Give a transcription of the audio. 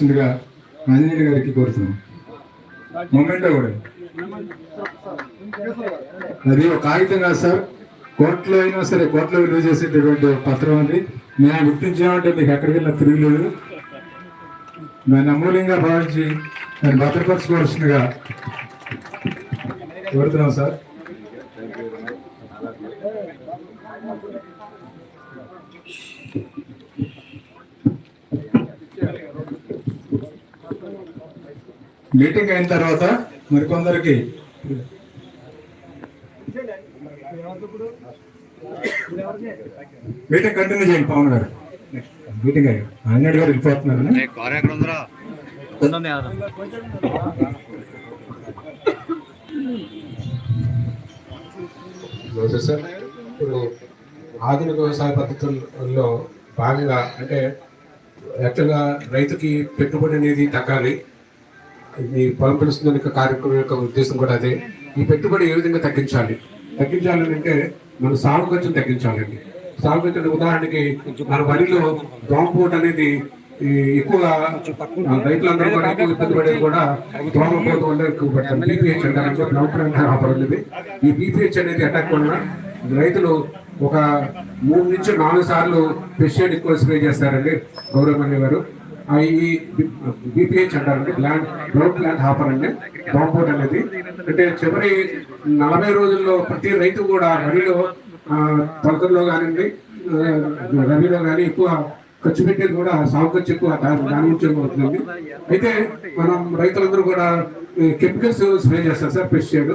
ఇవ్వాల్సిందిగా ఆంజనేయుడు గారికి కోరుతున్నాం. మొమెంటో కూడా. అది ఒక కాగితం కాదు సార్. కోర్టులో అయినా సరే కోర్టులో విలువ చేసేటటువంటి పత్రం అది మేము గుర్తించామంటే మీకు ఎక్కడికి వెళ్ళినా తిరుగులేదు. దాన్ని అమూల్యంగా భావించి దాన్ని భద్రపరచుకోవాల్సిందిగా కోరుతున్నాం సార్. మీటింగ్ అయిన తర్వాత మరికొందరికి మీటింగ్ కంటిన్యూ చేయండి పవన్ గారు. మీటింగ్ అయ్యి. ఆంజనేయుడు గారు వెళ్ళిపోతున్నారు సార్. ఇప్పుడు ఆధునిక వ్యవసాయ పద్ధతుల్లో భాగంగా అంటే యాక్చువల్గా రైతుకి పెట్టుబడి అనేది తగ్గాలి. ఈ పొలం పిలుస్తుంది కార్యక్రమం యొక్క ఉద్దేశం కూడా అదే. ఈ పెట్టుబడి ఏ విధంగా తగ్గించాలి? తగ్గించాలి అంటే మన సాగు ఖర్చును తగ్గించాలండి. సాగు ఖర్చు ఉదాహరణకి మన వరిలో దోమపోటు అనేది ఎక్కువగా రైతులందరూ కూడా ఎక్కువ ఇబ్బంది పడేది కూడా దోమపోటు వల్ల ఎక్కువ పడతారు బీపీహెచ్ అంటారు బ్లౌట్ ఈ బీపీహెచ్ అనేది అటాక్ వలన రైతులు ఒక మూడు నుంచి నాలుగు సార్లు పెస్టిసైడ్ ఎక్కువ స్ప్రే చేస్తారండి గౌరవమణి గారు. ఈ బీపీహెచ్ అంటారండి. గ్లాండ్ బ్లౌట్ గ్లాండ్ హాపర్ అండి. దోమపోట్ అనేది. అంటే చివరి నలభై రోజుల్లో ప్రతి రైతు కూడా వరిలో తొలకల్లో కానివ్వండి రబీలో కానీ ఎక్కువ ఖర్చు పెట్టేది కూడా సాగు ఖర్చు ఎక్కువ దాని గురించి అవుతుందండి. అయితే మనం రైతులందరూ కూడా కెమికల్స్ స్ప్రే చేస్తారు సార్ పెస్టిసైడ్